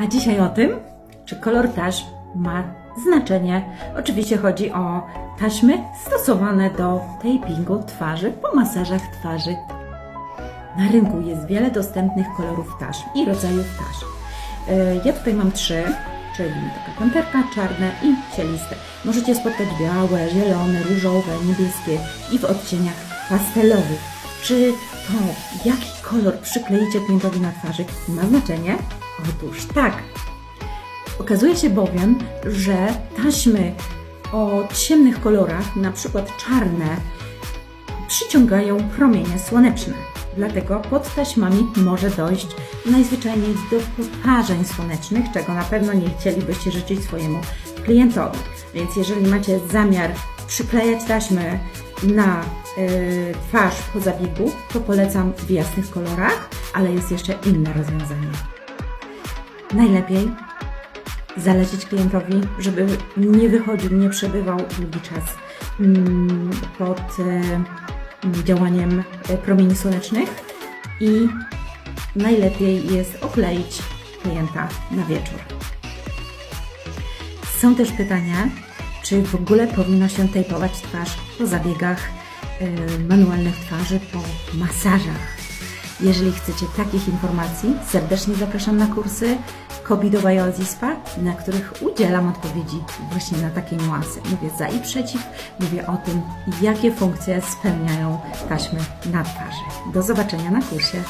A dzisiaj o tym, czy kolor taśm ma znaczenie. Oczywiście chodzi o taśmy stosowane do tapingu twarzy po masażach twarzy. Na rynku jest wiele dostępnych kolorów taśm i rodzajów taśm. E, Ja tutaj mam trzy, czyli taka panterka, czarne i cieliste. Możecie spotkać białe, zielone, różowe, niebieskie i w odcieniach pastelowych. Czy to, jaki kolor przykleicie klientowi na twarzy, ma znaczenie? Otóż tak. Okazuje się bowiem, że taśmy o ciemnych kolorach, na przykład czarne, przyciągają promienie słoneczne. Dlatego pod taśmami może dojść najzwyczajniej do poparzeń słonecznych, czego na pewno nie chcielibyście życzyć swojemu klientowi. Więc jeżeli macie zamiar przyklejać taśmy na y, twarz po zabiegu, to polecam w jasnych kolorach, ale jest jeszcze inne rozwiązanie. Najlepiej zalecić klientowi, żeby nie wychodził, nie przebywał długi czas mm, pod e, działaniem e, promieni słonecznych i najlepiej jest okleić klienta na wieczór. Są też pytania, czy w ogóle powinno się tejpować twarz po zabiegach e, manualnych twarzy, po masażach. Jeżeli chcecie takich informacji, serdecznie zapraszam na kursy Kobido na których udzielam odpowiedzi właśnie na takie niuanse. Mówię za i przeciw, mówię o tym, jakie funkcje spełniają taśmy na twarzy. Do zobaczenia na kursie.